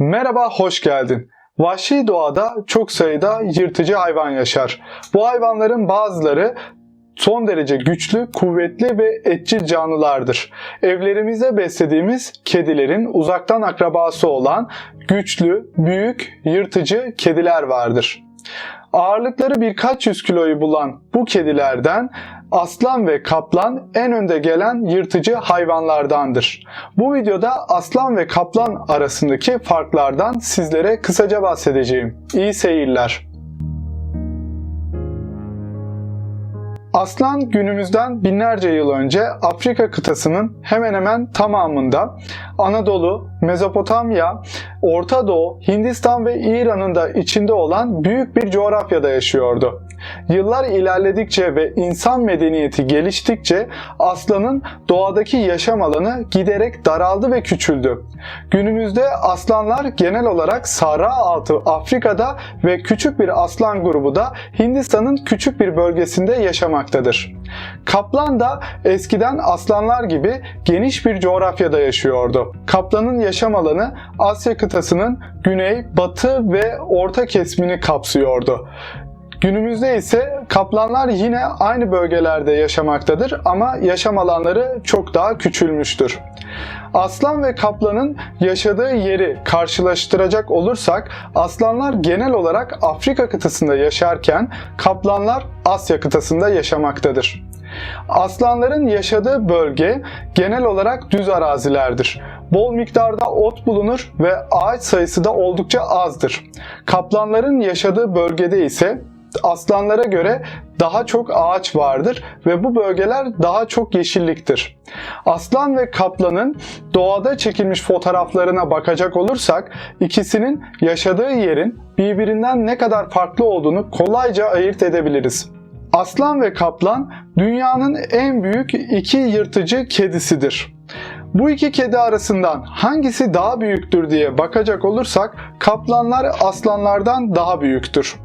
Merhaba, hoş geldin. Vahşi doğada çok sayıda yırtıcı hayvan yaşar. Bu hayvanların bazıları son derece güçlü, kuvvetli ve etçil canlılardır. Evlerimizde beslediğimiz kedilerin uzaktan akrabası olan güçlü, büyük, yırtıcı kediler vardır. Ağırlıkları birkaç yüz kiloyu bulan bu kedilerden aslan ve kaplan en önde gelen yırtıcı hayvanlardandır. Bu videoda aslan ve kaplan arasındaki farklardan sizlere kısaca bahsedeceğim. İyi seyirler. Aslan günümüzden binlerce yıl önce Afrika kıtasının hemen hemen tamamında Anadolu, Mezopotamya, Orta Doğu, Hindistan ve İran'ın da içinde olan büyük bir coğrafyada yaşıyordu. Yıllar ilerledikçe ve insan medeniyeti geliştikçe aslanın doğadaki yaşam alanı giderek daraldı ve küçüldü. Günümüzde aslanlar genel olarak Sahra altı Afrika'da ve küçük bir aslan grubu da Hindistan'ın küçük bir bölgesinde yaşamaktadır. Kaplan da eskiden aslanlar gibi geniş bir coğrafyada yaşıyordu. Kaplanın yaşam alanı Asya kıtasının güney, batı ve orta kesimini kapsıyordu. Günümüzde ise kaplanlar yine aynı bölgelerde yaşamaktadır ama yaşam alanları çok daha küçülmüştür. Aslan ve kaplanın yaşadığı yeri karşılaştıracak olursak aslanlar genel olarak Afrika kıtasında yaşarken kaplanlar Asya kıtasında yaşamaktadır. Aslanların yaşadığı bölge genel olarak düz arazilerdir. Bol miktarda ot bulunur ve ağaç sayısı da oldukça azdır. Kaplanların yaşadığı bölgede ise aslanlara göre daha çok ağaç vardır ve bu bölgeler daha çok yeşilliktir. Aslan ve kaplanın doğada çekilmiş fotoğraflarına bakacak olursak ikisinin yaşadığı yerin birbirinden ne kadar farklı olduğunu kolayca ayırt edebiliriz. Aslan ve kaplan dünyanın en büyük iki yırtıcı kedisidir. Bu iki kedi arasından hangisi daha büyüktür diye bakacak olursak kaplanlar aslanlardan daha büyüktür.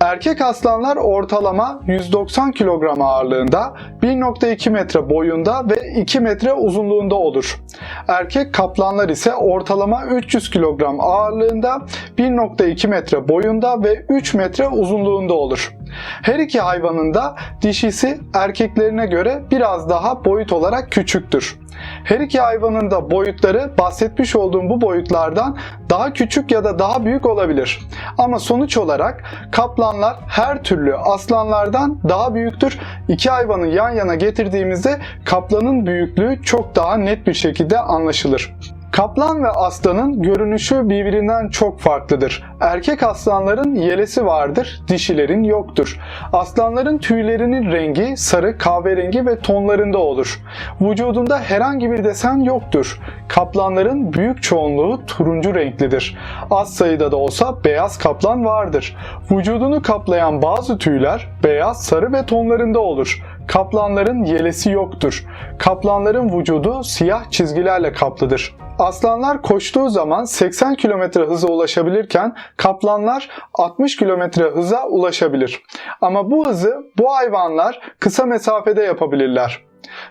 Erkek aslanlar ortalama 190 kilogram ağırlığında, 1.2 metre boyunda ve 2 metre uzunluğunda olur. Erkek kaplanlar ise ortalama 300 kilogram ağırlığında, 1.2 metre boyunda ve 3 metre uzunluğunda olur. Her iki hayvanın da dişisi erkeklerine göre biraz daha boyut olarak küçüktür. Her iki hayvanın da boyutları bahsetmiş olduğum bu boyutlardan daha küçük ya da daha büyük olabilir. Ama sonuç olarak kaplanlar her türlü aslanlardan daha büyüktür. İki hayvanı yan yana getirdiğimizde kaplanın büyüklüğü çok daha net bir şekilde anlaşılır. Kaplan ve aslanın görünüşü birbirinden çok farklıdır. Erkek aslanların yelesi vardır, dişilerin yoktur. Aslanların tüylerinin rengi sarı, kahverengi ve tonlarında olur. Vücudunda herhangi bir desen yoktur. Kaplanların büyük çoğunluğu turuncu renklidir. Az sayıda da olsa beyaz kaplan vardır. Vücudunu kaplayan bazı tüyler beyaz, sarı ve tonlarında olur. Kaplanların yelesi yoktur. Kaplanların vücudu siyah çizgilerle kaplıdır. Aslanlar koştuğu zaman 80 km hıza ulaşabilirken kaplanlar 60 km hıza ulaşabilir. Ama bu hızı bu hayvanlar kısa mesafede yapabilirler.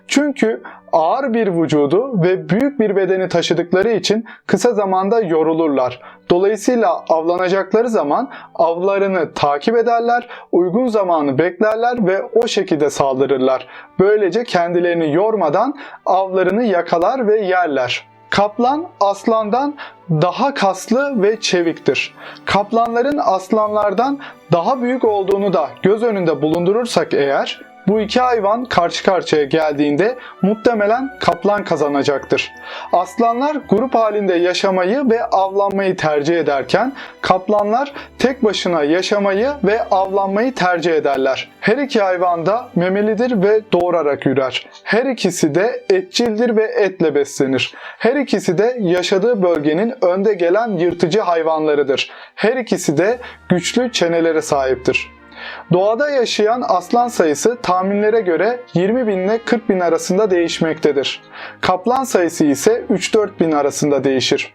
Çünkü ağır bir vücudu ve büyük bir bedeni taşıdıkları için kısa zamanda yorulurlar. Dolayısıyla avlanacakları zaman avlarını takip ederler, uygun zamanı beklerler ve o şekilde saldırırlar. Böylece kendilerini yormadan avlarını yakalar ve yerler. Kaplan aslandan daha kaslı ve çeviktir. Kaplanların aslanlardan daha büyük olduğunu da göz önünde bulundurursak eğer bu iki hayvan karşı karşıya geldiğinde muhtemelen kaplan kazanacaktır. Aslanlar grup halinde yaşamayı ve avlanmayı tercih ederken kaplanlar tek başına yaşamayı ve avlanmayı tercih ederler. Her iki hayvan da memelidir ve doğurarak ürer. Her ikisi de etçildir ve etle beslenir. Her ikisi de yaşadığı bölgenin önde gelen yırtıcı hayvanlarıdır. Her ikisi de güçlü çenelere sahiptir. Doğada yaşayan aslan sayısı tahminlere göre 20 bin ile 40 bin arasında değişmektedir. Kaplan sayısı ise 3-4 bin arasında değişir.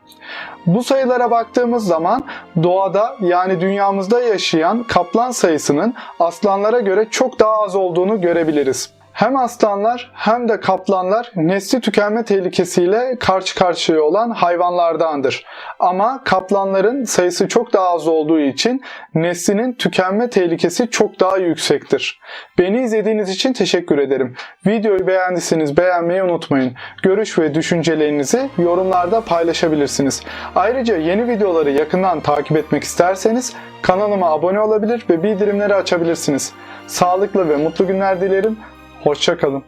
Bu sayılara baktığımız zaman doğada yani dünyamızda yaşayan kaplan sayısının aslanlara göre çok daha az olduğunu görebiliriz. Hem aslanlar hem de kaplanlar nesli tükenme tehlikesiyle karşı karşıya olan hayvanlardandır. Ama kaplanların sayısı çok daha az olduğu için neslinin tükenme tehlikesi çok daha yüksektir. Beni izlediğiniz için teşekkür ederim. Videoyu beğendiyseniz beğenmeyi unutmayın. Görüş ve düşüncelerinizi yorumlarda paylaşabilirsiniz. Ayrıca yeni videoları yakından takip etmek isterseniz kanalıma abone olabilir ve bildirimleri açabilirsiniz. Sağlıklı ve mutlu günler dilerim. Hoşçakalın.